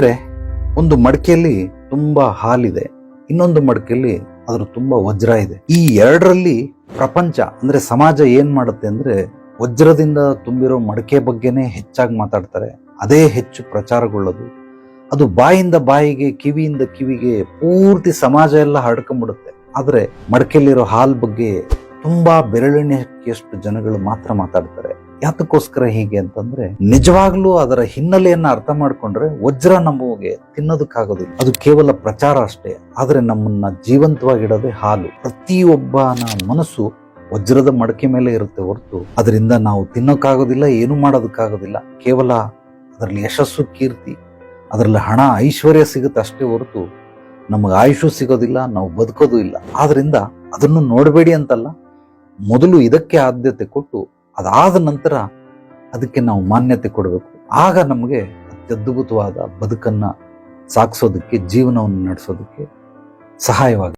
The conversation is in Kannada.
ಸ್ನೇಹಿತರೆ ಒಂದು ಮಡಕೆಯಲ್ಲಿ ತುಂಬಾ ಹಾಲಿದೆ, ಇನ್ನೊಂದು ಮಡಕೆಯಲ್ಲಿ ಅದ್ರ ತುಂಬಾ ವಜ್ರ ಇದೆ. ಈ ಎರಡರಲ್ಲಿ ಪ್ರಪಂಚ, ಅಂದ್ರೆ ಸಮಾಜ ಏನ್ ಮಾಡುತ್ತೆ ಅಂದ್ರೆ ವಜ್ರದಿಂದ ತುಂಬಿರೋ ಮಡಕೆ ಬಗ್ಗೆನೇ ಹೆಚ್ಚಾಗಿ ಮಾತಾಡ್ತಾರೆ. ಅದೇ ಹೆಚ್ಚು ಪ್ರಚಾರಗೊಳ್ಳೋದು. ಅದು ಬಾಯಿಂದ ಬಾಯಿಗೆ, ಕಿವಿಯಿಂದ ಕಿವಿಗೆ ಪೂರ್ತಿ ಸಮಾಜ ಎಲ್ಲ ಹರಡ್ಕೊಂಡ್ಬಿಡುತ್ತೆ. ಆದ್ರೆ ಮಡಕೆಯಲ್ಲಿರೋ ಹಾಲ್ ಬಗ್ಗೆ ತುಂಬಾ ಬೆರಳಿನಷ್ಟು ಜನಗಳು ಮಾತ್ರ ಮಾತಾಡ್ತಾರೆ. ಯಾತಕ್ಕೋಸ್ಕರ ಹೀಗೆ ಅಂತಂದ್ರೆ ನಿಜವಾಗ್ಲೂ ಅದರ ಹಿನ್ನೆಲೆಯನ್ನ ಅರ್ಥ ಮಾಡ್ಕೊಂಡ್ರೆ ವಜ್ರ ನಮಗೆ ತಿನ್ನೋದಕ್ಕಾಗೋದಿಲ್ಲ. ಅದು ಕೇವಲ ಪ್ರಚಾರ ಅಷ್ಟೇ. ಆದ್ರೆ ನಮ್ಮನ್ನ ಜೀವಂತವಾಗಿಡೋದೇ ಹಾಲು. ಪ್ರತಿಯೊಬ್ಬನ ಮನಸ್ಸು ವಜ್ರದ ಮಡಕೆ ಮೇಲೆ ಇರುತ್ತೆ ಹೊರತು ಅದರಿಂದ ನಾವು ತಿನ್ನೋಕ್ಕಾಗೋದಿಲ್ಲ, ಏನು ಮಾಡೋದಕ್ಕಾಗೋದಿಲ್ಲ. ಕೇವಲ ಅದರಲ್ಲಿ ಯಶಸ್ಸು, ಕೀರ್ತಿ, ಅದರಲ್ಲಿ ಹಣ, ಐಶ್ವರ್ಯ ಸಿಗುತ್ತೆ ಅಷ್ಟೇ ಹೊರತು ನಮಗೆ ಆಯುಷು ಸಿಗೋದಿಲ್ಲ, ನಾವು ಬದುಕೋದು ಇಲ್ಲ. ಆದ್ರಿಂದ ಅದನ್ನು ನೋಡಬೇಡಿ ಅಂತಲ್ಲ. ಮೊದಲು ಇದಕ್ಕೆ ಆದ್ಯತೆ ಕೊಟ್ಟು ಅದಾದ ನಂತರ ಅದಕ್ಕೆ ನಾವು ಮಾನ್ಯತೆ ಕೊಡಬೇಕು. ಆಗ ನಮಗೆ ಅತ್ಯದ್ಭುತವಾದ ಬದುಕನ್ನು ಸಾಗಿಸೋದಕ್ಕೆ ಜೀವನವನ್ನು ನಡೆಸೋದಕ್ಕೆ ಸಹಾಯವಾಗುತ್ತೆ